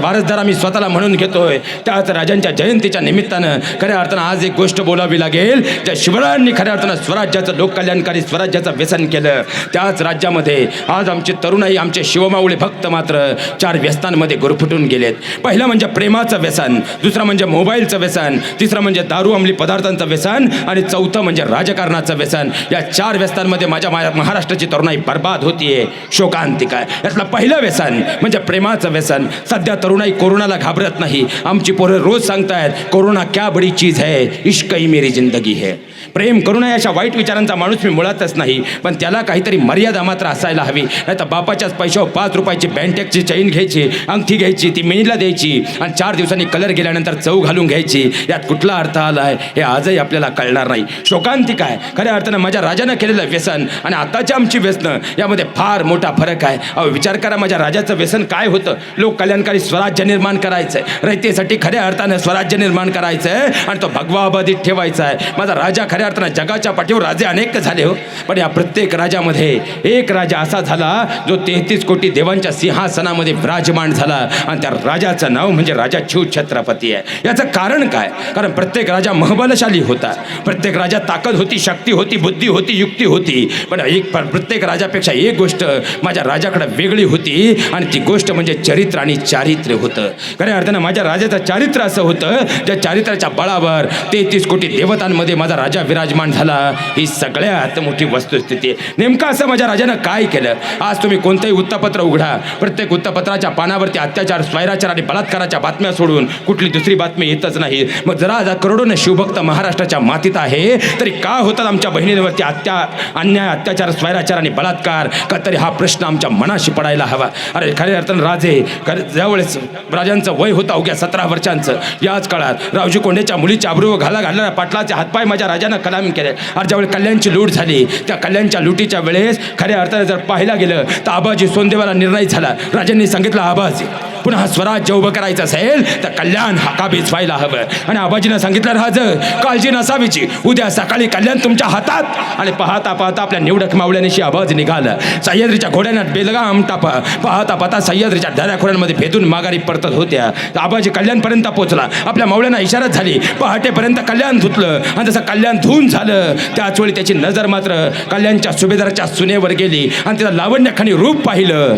वारसदार आम्ही स्वतःला म्हणून घेतोय. त्याच राजांच्या जयंतीच्या निमित्तानं खऱ्या अर्थानं आज एक गोष्ट बोलावी लागेल. ज्या शिवरायांनी खऱ्या अर्थानं स्वराज्याचं लोककल्याणकारी स्वराज्याचं व्यसन केलं त्याच राज्यामध्ये आज आमचे तरुणाई आमचे शिवमावळे भक्त मात्र चार व्यसनांमध्ये गुरफुटून गेलेत. पहिलं म्हणजे प्रेमाचं व्यसन दुसरं म्हणजे मोबाईलचं व्यसन तिसरं म्हणजे दारू अंमली पदार्थांचं व्यसन आणि चौथं म्हणजे राजकारणाचं व्यसन. या चार व्यसनांमध्ये माझ्या महाराष्ट्राची तरुणाई बर्बाद होतीये. शोकांतिका. यातलं पहिलं व्यसन म्हणजे प्रेमाचं व्यसन. सध्या तरुणाई कोरोनाला घाबरत नाही. आमची पोरं रोज सांगतायत कोरोना क्या बडी चीज है? इश्क ही मेरी जिंदगी है. प्रेम करुणा अशा वाईट विचारांचा माणूस मी मुळातच नाही. पण त्याला काहीतरी मर्यादा मात्र असायला हवी. नाही तर बापाच्याच पैशावर पाच रुपयाची बँटेकची चैन घ्यायची अंगठी घ्यायची ती मिनीला द्यायची आणि चार दिवसांनी कलर गेल्यानंतर चव घालून घ्यायची. यात कुठला अर्थ आला आहे हे आजही आपल्याला कळणार नाही. शोकांतिक आहे खऱ्या अर्थानं माझ्या राजानं केलेलं व्यसन आणि आताची आमची व्यसनं यामध्ये फार मोठा फरक आहे. अहो विचार करा माझ्या राजाचं व्यसन काय होतं? लोक कल्याणकारी स्वराज्य निर्माण करायचं आहे रयतेसाठी खऱ्या अर्थानं स्वराज्य निर्माण करायचं आहे आणि तो भगवाबाधित ठेवायचा आहे माझा राजा खऱ्या अर्थानं जगाच्या पाठीवर राजे अनेक झाले हो. पण या प्रत्येक राजामध्ये एक राजा असा झाला जो तेहतीस कोटी देवांच्या सिंहासनामध्ये विराजमान झाला. आणि त्या राजाचं नाव म्हणजे राजा शिव छत्रपती आहे. याचं कारण काय? कारण प्रत्येक राजा महबलशाली होता. प्रत्येक राजा ताकद होती शक्ती होती बुद्धी होती युक्ती होती. पण एक प्रत्येक राजापेक्षा एक गोष्ट माझ्या राजाकडे वेगळी होती. आणि ती गोष्ट म्हणजे चरित्र आणि चारित्र्य होतं. खऱ्या अर्थानं माझ्या राजाचं चारित्र्य असं होतं ज्या चारित्र्याच्या बळावर तेहतीस कोटी देवतांमध्ये माझा राजा विराजमान झाला. ही सगळ्यात मोठी वस्तुस्थिती. आहे नेमकं असं माझ्या राजानं काय केलं? आज तुम्ही कोणतंही वृत्तपत्र उघडा. प्रत्येक वृत्तपत्राच्या पानावरती अत्याचार स्वैराचार आणि बलात्काराच्या बातम्या सोडून कुठली दुसरी बातमी येतच नाही. मग जरा आज करोडोनं शिवभक्त महाराष्ट्राच्या मातीत आहे तरी का होतात आमच्या बहिणींवरती अत्या अन्याय अत्याचार स्वैराचार आणि बलात्कार? का तरी हा प्रश्न आमच्या मनाशी पडायला हवा? अरे खऱ्या अर्थानं राजे खरं ज्यावेळेस राजांचं वय होतं अवघ्या सतरा वर्षांचं याच काळात रावजी कोंडेच्या मुलीच्या अब्रू घाला घालणाऱ्या पाटलाचे हातपाय माझ्या राजानं कलाम केले. आणि ज्यावेळी कल्याणची लूट झाली त्या कल्याणच्या लुटीच्या वेळेस खऱ्या अर्थाने जर पाहायला गेलं तर आबाजी सोनदेवाला निर्णय झाला. राजांनी सांगितलं आबाजी पुन्हा स्वराज्य उभं करायचं असेल तर कल्याण हाकाबीज व्हायला हवं? आणि आबाजीनं सांगितलं राहाज काळजी नसावीची. उद्या सकाळी कल्याण तुमच्या हातात. आणि पाहता पाहता आपल्या निवडक मावळ्यानेशी आवाज निघाला. सह्याद्रीच्या घोड्यानं बेलगाम टापा पाहता पाहता सह्याद्रीच्या दऱ्या खोड्यांमध्ये भेदून माघारी परतत होत्या. तर आबाजी कल्याणपर्यंत पोहोचला. आपल्या मावळ्यांना इशाराच झाली. पहाटेपर्यंत कल्याण धुतलं. आणि जसं कल्याण धुवून झालं त्याच वेळी त्याची नजर मात्र कल्याणच्या सुभेदाराच्या सुनेवर गेली. आणि तिला लावण्याखानी रूप पाहिलं.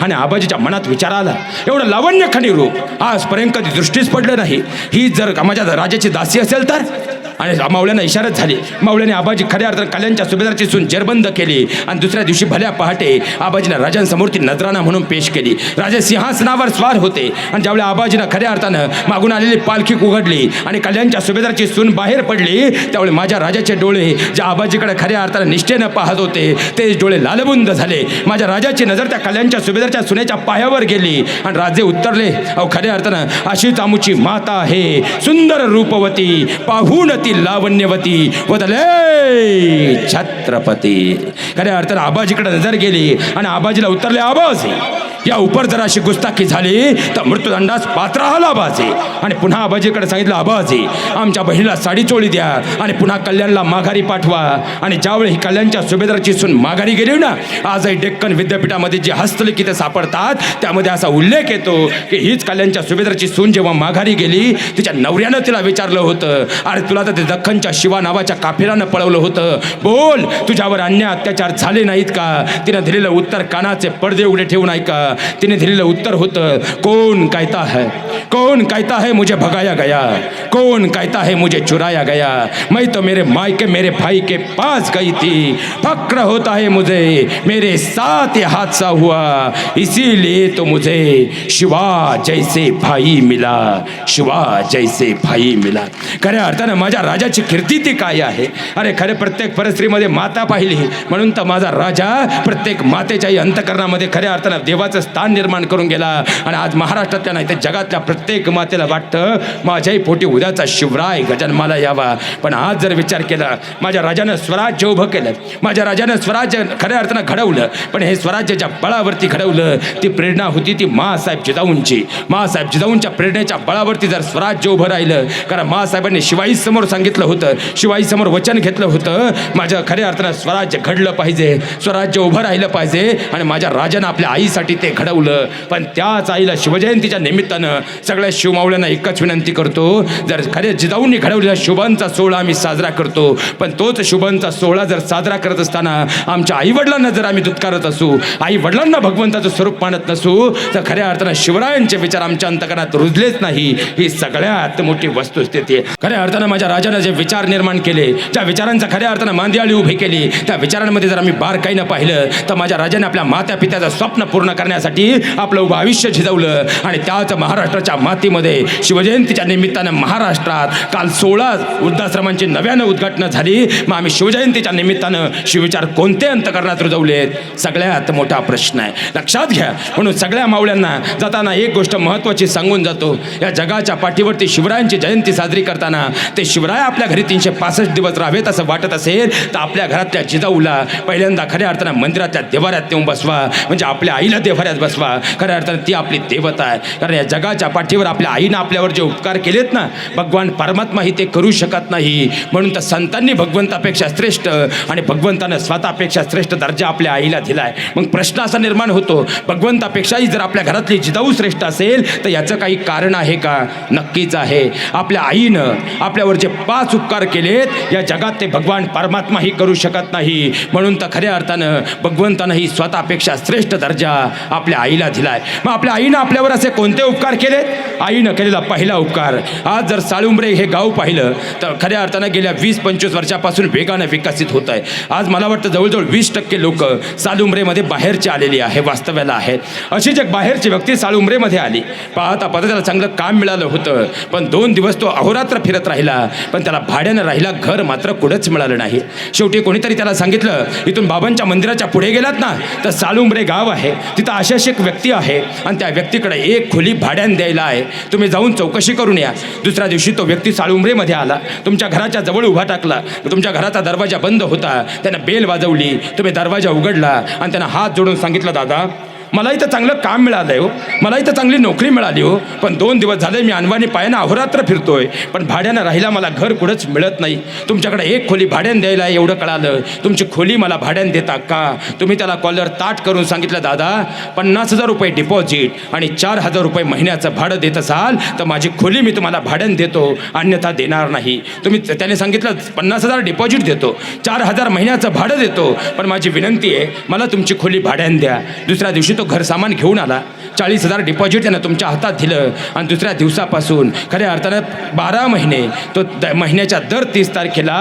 आणि आबाजीच्या मनात विचार आला एवढं लावण्यखानी रूप आजपर्यंत कधी दृष्टीच पडलं नाही. ही जर माझ्या राजाची दासी असेल तर? आणि मावळ्यांना इशारत झाली. मावळ्याने आबाजी खऱ्या अर्थानं कल्याणच्या सुभेदारची सून जेरबंद केली. आणि दुसऱ्या दिवशी भल्या पहाटे आबाजीनं राजांसमोर ती नजराना म्हणून पेश केली. राजे सिंहासनावर स्वार होते. आणि ज्यावेळी आबाजीनं खऱ्या अर्थानं मागून आलेली पालखी उघडली आणि कल्याणच्या सुभेदारची सून बाहेर पडली त्यावेळी माझ्या राजाचे डोळे ज्या आबाजीकडे खऱ्या अर्थानं निष्ठेनं पाहत होते ते डोळे लालबुंद झाले. माझ्या राजाची नजर त्या कल्याणच्या सुभेदारच्या सुनेच्या पायावर गेली. आणि राजे उत्तरले अहो खऱ्या अर्थानं अशीच आमुची माता आहे सुंदर रूपवती पाहून ती लावण्यवती वदले छत्रपती. खऱ्या अर्थानं आबाजीकडे नजर गेली आणि आबाजीला उतरले आबाजी या उपर जर अशी गुस्ताखी झाली तर मृत्यूदंडास पात्र आला आबाजी आणि पुन्हा आबाजीकडे सांगितलं आबाजी आमच्या बहिणीला साडी चोळी द्या आणि पुन्हा कल्याणला माघारी पाठवा. आणि ज्यावेळी ही कल्याणच्या सुभेदाराची सून माघारी गेली ना आजही डेक्कन विद्यापीठामध्ये जी हस्तलिखिते सापडतात त्यामध्ये असा उल्लेख येतो की हीच कल्याणच्या सुभेदाराची सून जेव्हा माघारी गेली तिच्या नवऱ्यानं तिला विचारलं होतं. अरे तुला तर ते दख्खनच्या शिवा नावाच्या काफिरानं पळवलं होतं. बोल तुझ्यावर अन्याय अत्याचार झाले नाहीत का? तिनं दिलेलं उत्तर कानाचे पडदे उघडे ठेवून ऐका. तिने दिलेलं उत्तर होतं कौन कहता है? कौन कहता है मुझे भगाया गया? कौन कहता है मुझे चुराया गया? मैं तो मेरे मायके मेरे भाई के पास गई थी। फक्र होता है मुझे मेरे साथ ये हादसा हुआ। इसीलिए तो मुझे शिवा जैसे भाई मिला शिवा जैसे भाई मिला। खऱ्या अर्थानं माझ्या राजाची कीर्ती ती काय आहे? अरे खरे प्रत्येक परिस्थितीमध्ये माता पाहिली. म्हणून तर माझा राजा प्रत्येक मातेच्याही अंतकरणामध्ये खऱ्या अर्थानं देवाचं स्थान निर्माण करून गेला. आणि आज महाराष्ट्रातल्या नाही तर जगातल्या प्रत्येक मातेला वाटतं माझ्याही पोटी उद्याचा शिवराय गजन्माला यावा. पण आज जर विचार केला माझ्या राजानं स्वराज्य उभं केलं माझ्या राजानं स्वराज्य खऱ्या अर्थानं घडवलं पण हे स्वराज्याच्या बळावरती घडवलं ती प्रेरणा होती ती मासाहेब जिजाऊंची. मासाहेब जिजाऊंच्या प्रेरणेच्या बळावरती जर स्वराज्य उभं राहिलं कारण मासाहेबांनी शिवाई समोर सांगितलं होतं शिवाई समोर वचन घेतलं होतं माझ्या खऱ्या अर्थानं स्वराज्य घडलं पाहिजे स्वराज्य उभं राहिलं पाहिजे आणि माझ्या राजानं आपल्या आईसाठी ते घडवलं पण त्याच आईला शिवजयंतीच्या निमित्तानं सगळ्या शिवमावळ्यांना एकच विनंती करतो. जर खरे जिजाऊंनी घडवलेला शुभांचा सोहळा आम्ही साजरा करतो. पण तोच शुभांचा सोहळा जर साजरा करत असताना आमच्या आईवडिलांना जर आम्ही दुत्कारत असू आई वडिलांना भगवंताचं स्वरूप मानत नसू तर खऱ्या अर्थानं शिवरायांचे विचार आमच्या अंतकरणात रुजलेच नाही. ही सगळ्यात मोठी वस्तुस्थिती आहे. खऱ्या अर्थानं माझ्या राजानं जे विचार निर्माण केले ज्या विचारांचा खऱ्या अर्थानं मांदियाळी उभी केली. त्या विचारांमध्ये जर आम्ही बारकाईनं पाहिलं तर माझ्या राजाने आपल्या मात्या पित्याचं स्वप्न पूर्ण करण्यासाठी आपलं भविष्य झिजवलं. आणि त्याच महाराष्ट्राच्या मातीमध्ये शिवजयंतीच्या निमित्तानं महाराष्ट्रात काल सोळा वृद्धाश्रमांची नव्यानं उद्घाटनं झाली. मग आम्ही शिवजयंतीच्या निमित्तानं शिवविचार कोणते अंतकरणात रुजवलेत? सगळ्यात मोठा प्रश्न आहे. लक्षात घ्या. म्हणून सगळ्या मावळ्यांना जाताना एक गोष्ट महत्त्वाची सांगून जातो. या जगाच्या पाठीवरती शिवरायांची जयंती साजरी करताना ते शिवराय आपल्या घरी तीनशे पासष्ट दिवस राहावेत असं वाटत असेल तर आपल्या घरातल्या जिजाऊला पहिल्यांदा खऱ्या अर्थानं मंदिरातल्या देवाऱ्यात नेऊन बसवा. म्हणजे आपल्या आईला खऱ्याच बसवा खऱ्या अर्थानं ती आपली देवता आहे. कारण या जगाच्या पाठीवर आपल्या आईनं आपल्यावर जे उपकार केलेत ना भगवान परमात्मा ही ते करू शकत नाही. म्हणून तर संतांनी भगवंतापेक्षा श्रेष्ठ आणि भगवंतानं स्वतःपेक्षा श्रेष्ठ दर्जा आपल्या आईला दिला आहे मग प्रश्न असा निर्माण होतो भगवंतापेक्षाही जर आपल्या घरातली जिजाऊ श्रेष्ठ असेल तर याचं काही कारण आहे का? नक्कीच आहे. आपल्या आईनं आपल्यावर जे पाच उपकार केलेत या जगात ते भगवान परमात्माही करू शकत नाही. म्हणून तर खऱ्या अर्थानं भगवंतानंही स्वतःपेक्षा श्रेष्ठ दर्जा आपल्या आईला दिलाय. मग आपल्या आईनं आपल्यावर असे कोणते उपकार केलेत? आईनं केलेला पहिला उपकार. आज जर साळुंबरे हे गाव पाहिलं तर खऱ्या अर्थानं गेल्या वीस पंचवीस वर्षापासून वेगानं विकसित होत आहे. आज मला वाटतं जवळजवळ वीस टक्के लोक साळुंबरेमध्ये बाहेरची आलेली आहे वास्तव्याला आहेत अशी जग बाहेरची व्यक्ती साळुंबरेमध्ये आली पाहता पाहता त्याला चांगलं काम मिळालं होतं पण दोन दिवस तो अहोरात्र फिरत राहिला पण त्याला भाड्यानं राहिला घर मात्र कुठंच मिळालं नाही. शेवटी कोणीतरी त्याला सांगितलं इथून बाबांच्या मंदिराच्या पुढे गेलात ना तर साळुंबरे गाव आहे तिथं अशी अशी एक व्यक्ती आहे आणि त्या व्यक्तीकडे एक खोली भाड्याने द्यायला आहे. तुम्ही जाऊन चौकशी करून या. दुसऱ्या दिवशी तो व्यक्ती साळुंबरेमध्ये आला. तुमच्या घराच्या जवळ उभा टाकला. तुमच्या घराचा दरवाजा बंद होता. त्यानं बेल वाजवली. तुम्ही दरवाजा उघडला आणि त्यानं हात जोडून सांगितलं दादा मला इथं चांगलं काम मिळालं आहे हो. मला इथं चांगली नोकरी मिळाली हो. पण दोन दिवस झाले मी अनवाणी पायानं अहोरात्र फिरतोय. पण भाड्यानं राहिला मला घर कुठंच मिळत नाही. तुमच्याकडे एक खोली भाड्यानं द्यायला आहे एवढं कळालं. तुमची खोली मला भाड्यानं देता का? तुम्ही त्याला कॉलर ताट करून सांगितलं दादा पन्नास हजार रुपये डिपॉझिट आणि चार हजार रुपये महिन्याचं भाडं देत असाल तर माझी खोली मी तुम्हाला भाड्यानं देतो. अन्यथा देणार नाही. तुम्ही त्याने सांगितलं पन्नास हजार डिपॉझिट देतो. चार हजार महिन्याचं भाडं देतो. पण माझी विनंती आहे मला तुमची खोली भाड्यानं द्या. दुसऱ्या दिवशी तो घर सामान घेऊन आला चाळीस हजार डिपॉझिट त्यानं तुमच्या हातात दिलं. आणि दुसऱ्या दिवसापासून खऱ्या अर्थानं बारा महिने तो द महिन्याच्या दर तीस तारखेला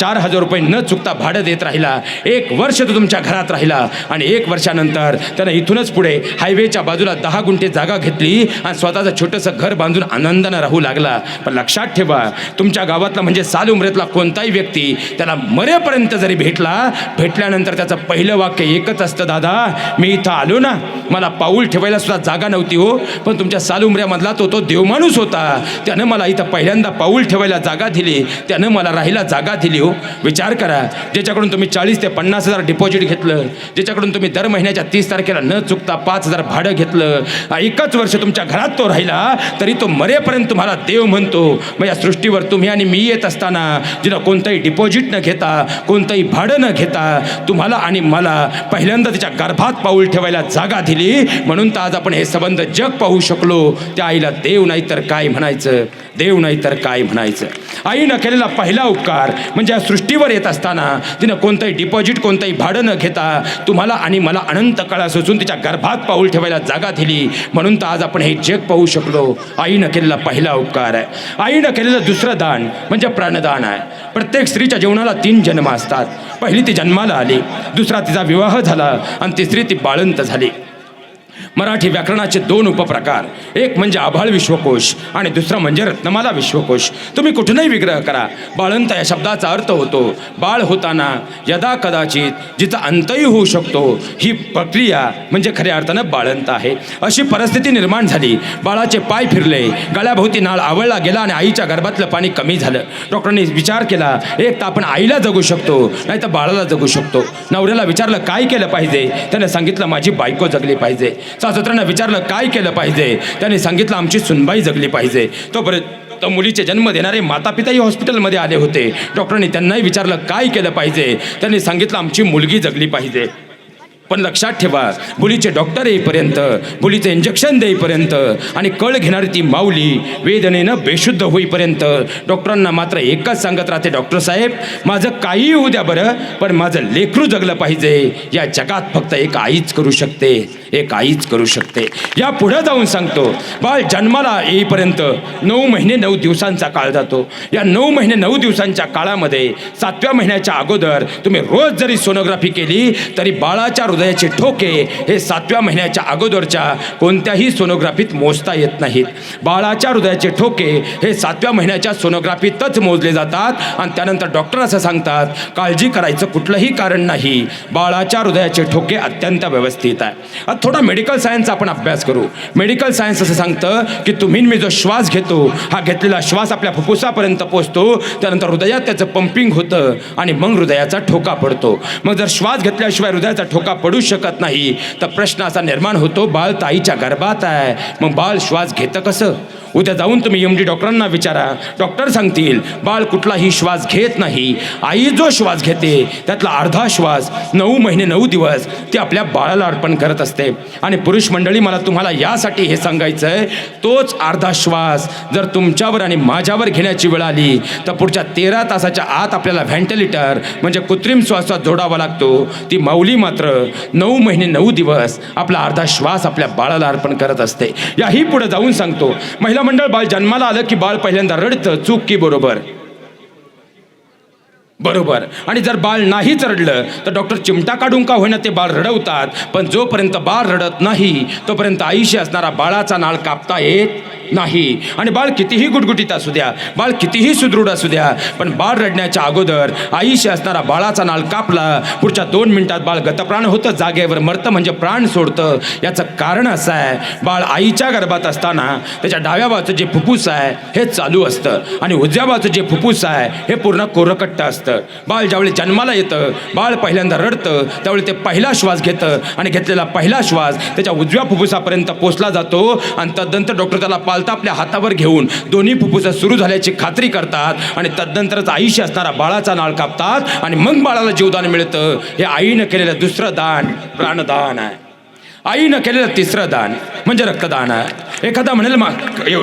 चार हजार रुपये न चुकता भाडं देत राहिला. एक वर्ष तो तुमच्या घरात राहिला. आणि एक वर्षानंतर त्यानं इथूनच पुढे हायवेच्या बाजूला दहा गुंठे जागा घेतली आणि स्वतःचं छोटंसं घर बांधून आनंदानं राहू लागला. पण लक्षात ठेवा तुमच्या गावातला म्हणजे साल उमरेतला कोणताही व्यक्ती त्याला मरेपर्यंत जरी भेटला भेटल्यानंतर त्याचं पहिलं वाक्य एकच असतं दादा मी इथं आलो ना मला पाऊल ठेवायला सुद्धा जागा नव्हती हो. पण तुमच्या सालुमऱ्यामधला तो तो देवमाणूस होता. त्यानं मला इथं पहिल्यांदा पाऊल ठेवायला जागा दिली. त्यानं मला राहायला जागा दिली हो. विचार करा. ज्याच्याकडून तुम्ही चाळीस ते पन्नास हजार डिपॉझिट घेतलं ज्याच्याकडून तुम्ही दर महिन्याच्या तीस तारखेला न चुकता पाच हजार भाडं घेतलं एकच वर्ष तुमच्या घरात तो राहिला तरी तो मरेपर्यंत तुम्हाला देव म्हणतो. मग या सृष्टीवर तुम्ही आणि मी येत असताना जिला कोणतंही डिपॉझिट न घेता कोणतंही भाडं न घेता तुम्हाला आणि मला पहिल्यांदा तिच्या गर्भात पाऊल ठेवायला जागा दिली. म्हणून तर आज आपण हे संबंध जग पाहू शकलो. त्या आईला देव नाही तर काय म्हणायचं? देव नाही तर काय म्हणायचं? आईनं केलेला पहिला उपकार म्हणजे या सृष्टीवर येत असताना तिनं कोणतंही डिपॉझिट कोणतंही भाडं न घेता तुम्हाला आणि मला अनंत काळा सुचून तिच्या गर्भात पाऊल ठेवायला जागा दिली. म्हणून तर आज आपण हे जग पाहू शकलो. आईनं केलेला पहिला उपकार आहे. आईनं केलेलं दुसरं दान म्हणजे प्राणदान आहे. प्रत्येक स्त्रीच्या जीवनाला तीन जन्म असतात. पहिली ती जन्माला आली. दुसरा तिचा विवाह झाला आणि तिसरी ती बाळंत झाली. मराठी व्याकरणाचे दोन उपप्रकार. एक म्हणजे आभाळ विश्वकोश आणि दुसरं म्हणजे रत्नमाला विश्वकोश. तुम्ही कुठूनही विग्रह करा. बाळंत या शब्दाचा अर्थ होतो बाळ होताना यदा कदाचित जिचा अंतही होऊ शकतो ही प्रक्रिया म्हणजे खऱ्या अर्थानं बाळंत आहे. अशी परिस्थिती निर्माण झाली. बाळाचे पाय फिरले गळ्याभोवती नाळ आवळला गेला आणि आईच्या गर्भातलं पाणी कमी झालं. डॉक्टरांनी विचार केला एक तर आपण आईला जगू शकतो नाही तर बाळाला जगू शकतो. नवऱ्याला विचारलं काय केलं पाहिजे? त्याने सांगितलं माझी बायको जगली पाहिजे. सासुत्रांना विचारलं काय केलं पाहिजे? त्याने सांगितलं आमची सुनबाई जगली पाहिजे. तोपर्यंत तर मुलीचे जन्म देणारे माता पिताही हॉस्पिटलमध्ये आले होते. डॉक्टरांनी त्यांनाही विचारलं काय केलं पाहिजे? त्यांनी सांगितलं आमची मुलगी जगली पाहिजे. पण लक्षात ठेवा मुलीचे डॉक्टर येईपर्यंत मुलीचे इंजेक्शन देईपर्यंत आणि कळ घेणारी ती माऊली वेदनेनं बेशुद्ध होईपर्यंत डॉक्टरांना मात्र एकच सांगत राहते डॉक्टर साहेब माझं काहीही होऊ द्या बरं पण माझं लेकरू जगलं पाहिजे. या जगात फक्त एक आईच करू शकते. हे काहीच करू शकते. या पुढं जाऊन सांगतो बाळ जन्माला येईपर्यंत नऊ महिने नऊ दिवसांचा काळ जातो. या नऊ महिने नऊ दिवसांच्या काळामध्ये सातव्या महिन्याच्या अगोदर तुम्ही रोज जरी सोनोग्राफी केली तरी बाळाच्या हृदयाचे ठोके हे सातव्या महिन्याच्या अगोदरच्या कोणत्याही सोनोग्राफीत मोजता येत नाहीत. बाळाच्या हृदयाचे ठोके हे सातव्या महिन्याच्या सोनोग्राफीतच मोजले जातात आणि त्यानंतर डॉक्टर असं सांगतात काळजी करायचं कुठलंही कारण नाही. बाळाच्या हृदयाचे ठोके अत्यंत व्यवस्थित आहे. थोडा मेडिकल सायन्सचा आपण अभ्यास करू. मेडिकल सायन्स असं सांगतं की तुम्ही मी जो श्वास घेतो हा घेतलेला श्वास आपल्या फुफ्फुसापर्यंत पोचतो त्यानंतर हृदयात त्याचं पंपिंग होतं आणि मग हृदयाचा ठोका पडतो. मग जर श्वास घेतल्याशिवाय हृदयाचा ठोका पडू शकत नाही तर प्रश्न असा निर्माण होतो बाळ ताईच्या गर्भात आहे. मग बाळ श्वास घेतं कसं? उद्या जाऊन तुम्ही एम डी डॉक्टरांना विचारा. डॉक्टर सांगतील बाळ कुठलाही श्वास घेत नाही. आई जो श्वास घेते त्यातला अर्धा श्वास नऊ महिने नऊ दिवस ती आपल्या बाळाला अर्पण करत असते. आणि पुरुष मंडळी मला तुम्हाला यासाठी हे सांगायचं आहे तोच अर्धा श्वास जर तुमच्यावर आणि माझ्यावर घेण्याची वेळ आली तर पुढच्या तेरा तासाच्या आत आपल्याला व्हेंटिलेटर म्हणजे कृत्रिम श्वासात जोडावा लागतो. ती माऊली मात्र नऊ महिने नऊ दिवस आपला अर्धा श्वास आपल्या बाळाला अर्पण करत असते. याही पुढे जाऊन सांगतो. महिला मंडळ बाळ जन्माला आलं की बाळ पहिल्यांदा रडतं चूक की बरोबर? बरोबर. आणि जर बाळ नाहीच रडलं तर डॉक्टर चिमटा काढून का होईना ते बाळ रडवतात? पण जोपर्यंत बाळ रडत नाही तोपर्यंत आयुष्य असणारा बाळाचा नाळ कापता येत नाही. आणि बाळ कितीही गुटगुटीत असू द्या बाळ कितीही सुदृढ असू द्या पण बाळ रडण्याच्या अगोदर आईशी असणारा बाळाचा नाल कापला पुढच्या दोन मिनिटात बाळ गतप्राण होतं जागेवर मरतं म्हणजे प्राण सोडतं. याचं कारण असं आहे बाळ आईच्या गर्भात असताना त्याच्या डाव्या बाजूचं जे फुफ्फुस आहे हे चालू असतं. आणि उजव्या बाजूचं जे फुफ्फुस आहे हे पूर्ण कोरकट्ट असतं. बाळ ज्यावेळी जन्माला येतं बाळ पहिल्यांदा रडतं त्यावेळी ते पहिला श्वास घेतं. आणि घेतलेला पहिला श्वास त्याच्या उजव्या फुफ्फुसापर्यंत पोचला जातो. आणि तदनंतर डॉक्टर त्याला पालता आपल्या हातावर घेऊन दोन्ही फुफ्फुसं सुरू झाल्याची खात्री करतात आणि तदनंतरच आईशी असणारा बाळाचा नाळ कापतात आणि मग बाळाला जीवदान मिळतं. हे आईनं केलेलं दुसरं दान प्राणदान आहे. आईनं केलेलं तिसरं दान म्हणजे रक्तदान. आहे एखादा म्हणेल मा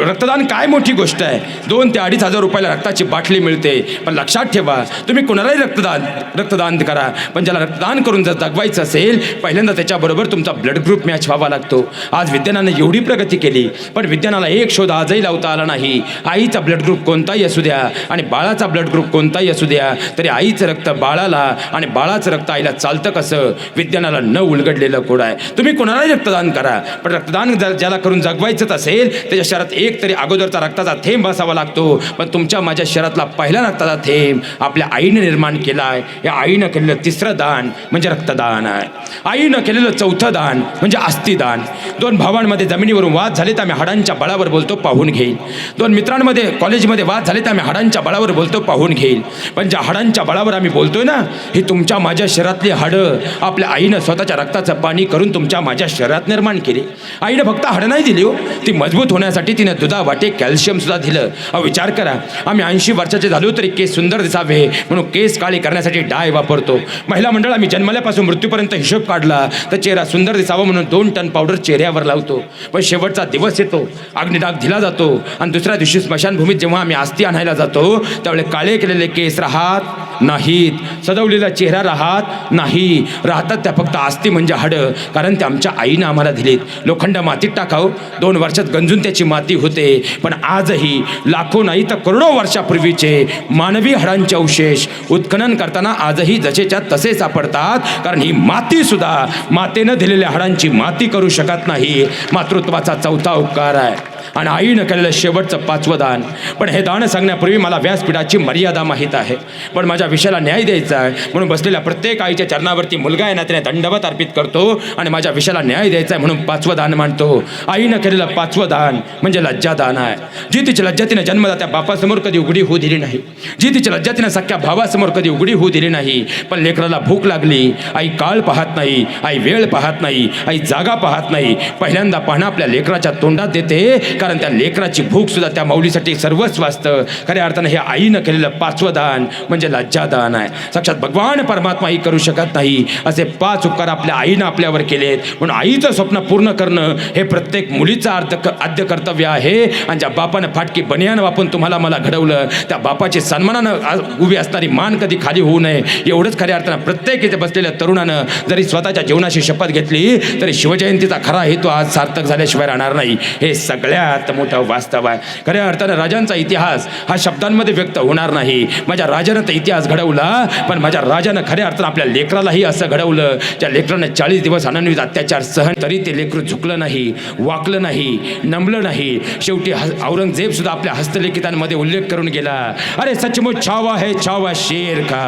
रक्तदान काय मोठी गोष्ट आहे? दोन ते अडीच हजार रुपयाला रक्ताची बाटली मिळते पण लक्षात ठेवा तुम्ही कोणालाही रक्तदान रक्तदान करा पण ज्याला रक्तदान करून जर जगवायचं असेल पहिल्यांदा त्याच्याबरोबर तुमचा ब्लड ग्रुप मॅच व्हावा लागतो. आज विज्ञानाने एवढी प्रगती केली पण विज्ञानाला एक शोध आजही लावता आला नाही. आईचा ब्लड ग्रुप कोणताही असू द्या आणि बाळाचा ब्लड ग्रुप कोणताही असू द्या तरी आईचं रक्त बाळाला आणि बाळाचं रक्त आईला चालतं कसं? विज्ञानाला न उलगडलेलं कोड आहे? तुम्ही कोणालाही रक्तदान करा. पण रक्तदान जर ज्याला करून जगवायचंच असेल त्याच्या शरीरात एक तरी अगोदरचा रक्ताचा थेंब असावा लागतो. पण तुमच्या माझ्या शरीरातला पहिला रक्ताचा थेंब आपल्या आईने निर्माण केला आहे या आईनं केलेलं तिसरं दान म्हणजे रक्तदान आहे. आईनं केलेलं चौथं दान म्हणजे अस्थिदान दोन भावांमध्ये जमिनीवरून वाद झाले तर आम्ही हाडांच्या बळावर बोलतो पाहून घेईल. दोन मित्रांमध्ये कॉलेजमध्ये वाद झाले तर आम्ही हाडांच्या बळावर बोलतो पाहून घेईल. पण ज्या हाडांच्या बळावर आम्ही बोलतोय ना ही तुमच्या माझ्या शहरातली हाडं. आपल्या आईनं स्वतःच्या रक्ताचं पाणी करून तुमच्या माझ्या शरीरात निर्माण केली. आईने फक्त हाडं नाही दिली हो. ती मजबूत होण्यासाठी तिने दुधा वाटे कॅल्शियम सुद्धा दिलं. अहो विचार करा. आम्ही ऐंशी वर्षाचे झालो तरी केस सुंदर दिसावे. म्हणून केस काळे करण्यासाठी डाय वापरतो. महिला मंडळ आम्ही जन्मल्यापासून मृत्यूपर्यंत हिशोब काढला तर चेहरा सुंदर दिसावा म्हणून दोन टन पावडर चेहऱ्यावर लावतो. पण शेवटचा दिवस येतो. अग्निडाग दिला जातो. आणि दुसऱ्या दिवशी स्मशानभूमीत जेव्हा आम्ही आस्ती आणायला जातो त्यावेळी काळे केलेले केस राहत नाहीत. सजवलेला चेहरा राहत नाही. राहतात त्या फक्त आस्ती म्हणजे हाडं. कारण ते आमच्या आईनं आम्हाला दिलीत. लोखंड मातीत टाकाव. दोन वर्षात गंजून त्याची माती होते. पण आजही लाखो नाही तर करोडो वर्षापूर्वीचे मानवी हाडांचे अवशेष उत्खनन करताना आजही जसेच्या तसे सापडतात. कारण ही माती सुद्धा मातेनं दिलेल्या हाडांची माती करू शकत नाही. मातृत्वाचा चौथा उपकार आहे. आणि आईनं केलेलं शेवटचं पाचवं दान. पण हे दान सांगण्यापूर्वी मला व्यासपीठाची मर्यादा माहीत आहे. पण माझ्या विषयाला न्याय द्यायचा आहे. म्हणून बसलेल्या प्रत्येक आईच्या चरणावरती मुलगा आहे ना त्याने दंडवत अर्पित करतो आणि माझ्या विषयाला न्याय द्यायचा आहे म्हणून पाचवं दान मांडतो. आईनं केलेलं पाचवं दान म्हणजे लज्जादान आहे. जी तिची लज्जा तिने जन्मदात्या बापासमोर कधी उघडी होऊ दिली नाही. जी तिची लज्जा तिने सख्या भावासमोर कधी उघडी होऊ दिली नाही. पण लेकराला भूक लागली आई काळ पाहत नाही आई वेळ पाहत नाही आई जागा पाहत नाही. पहिल्यांदा पाहणं आपल्या लेकराच्या तोंडात देते कारण त्या लेकराची भूक सुद्धा त्या माऊलीसाठी सर्वस्व असतं. खऱ्या अर्थानं हे आईनं केलेलं पाचवं दान म्हणजे लज्जादान आहे. साक्षात भगवान परमात्मा ही करू शकत नाही. असे पाच उपकार आपल्या आईनं आपल्यावर केलेत म्हणून आईचं स्वप्न पूर्ण करणं हे प्रत्येक मुलीचं अर्ध आद्य कर्तव्य आहे. आणि ज्या बापानं फाटकी बनियान वापरून तुम्हाला मला घडवलं त्या बापाची सन्मानानं उभी असणारी मान कधी खाली होऊ नये. एवढंच खऱ्या अर्थानं प्रत्येक इथे बसलेल्या तरुणानं जरी स्वतःच्या जीवनाशी शपथ घेतली तरी शिवजयंतीचा खरा हेतू आज सार्थक झाल्याशिवाय राहणार नाही. हे सगळ्यात मोठं वास्तव आहे. खऱ्या अर्थानं राजांचा इतिहास हा शब्दांमध्ये व्यक्त होणार नाही. माझ्या राजानं तर इतिहास घडवला पण माझ्या राजानं खऱ्या अर्थानं आपल्या लेकरालाही असं घडवलं. त्या लेकरानं चाळीस दिवस अनन्वित अत्याचार सहन तरी ते लेकरू झुकलं नाही वाकलं नाही नमलं नाही. शेवटी औरंगजेब सुद्धा आपल्या हस्तलिखितांमध्ये उल्लेख करून गेला. अरे सचमुच छावा है छावा शेर का?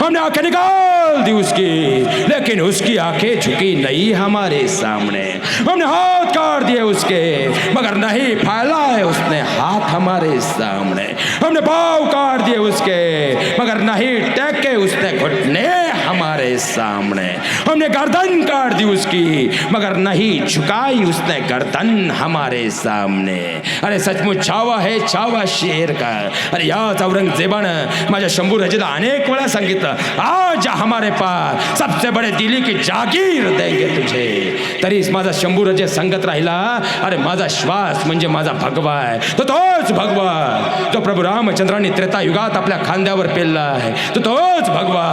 हमने आंखें निकाल दी उसकी लेकिन उसकी आंखें झुकी नहीं हमारे सामने. हमने हाथ काट दिए उसके मगर नहीं फैला है उसने हाथ हमारे सामने. हमने पाव काट दिए उसके मगर नहीं टेके उसने घुटने। हमारे सामने। हमने गर्दन काट दी उसकी मगर नहीं झुकाई उसने गर्दन हमारे सामने। अरे सचमुच छावा है छावा शेर का। अरे याच औरंगजेबानं माझ्या शंभू रजेला अनेक वेळा सांगितलं आज हमारे पास सबसे बडे दिली की जागीर देंगे तुझे। तरी माझा शंभू रजे संगत राहिला अरे माझा श्वास म्हणजे माझा भगवा आहे। तो तोच भगवा जो प्रभू रामचंद्रांनी त्रेता युगात आपल्या खांद्यावर पेलला आहे। तो तोच भगवा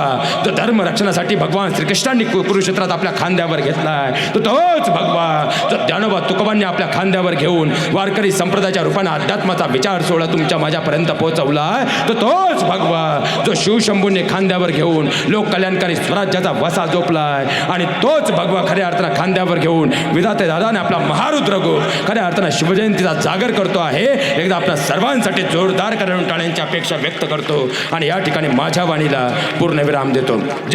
जो धर्म रक्षणासाठी भगवान श्रीकृष्णांनी कु- कुरुक्षेत्रात आपल्या खांद्यावर घेतला आहे तो तोच भगवा जो ज्ञानोबा तुकोबांनी आपल्या खांद्यावर घेऊन वारकरी संप्रदायाच्या रूपाने अध्यात्माचा विचार सोहळा तुमच्या माझ्यापर्यंत पोहोचवला तो तोच भगवा जो शिवशंभूने खांद्यावर घेऊन लोक कल्याणकारी स्वराज्याचा वसा झोपलाय आणि तोच भगवा खऱ्या अर्थानं खांद्यावर घेऊन विधाते दादाने आपला महारुद्र गो खऱ्या अर्थानं शिवजयंतीचा जागर करतो आहे. एकदा आपल्या सर्वांसाठी जोरदार करून टाळण्याची अपेक्षा व्यक्त करतो आणि या ठिकाणी माझ्या वाणीला पूर्ण विराम देतो. जय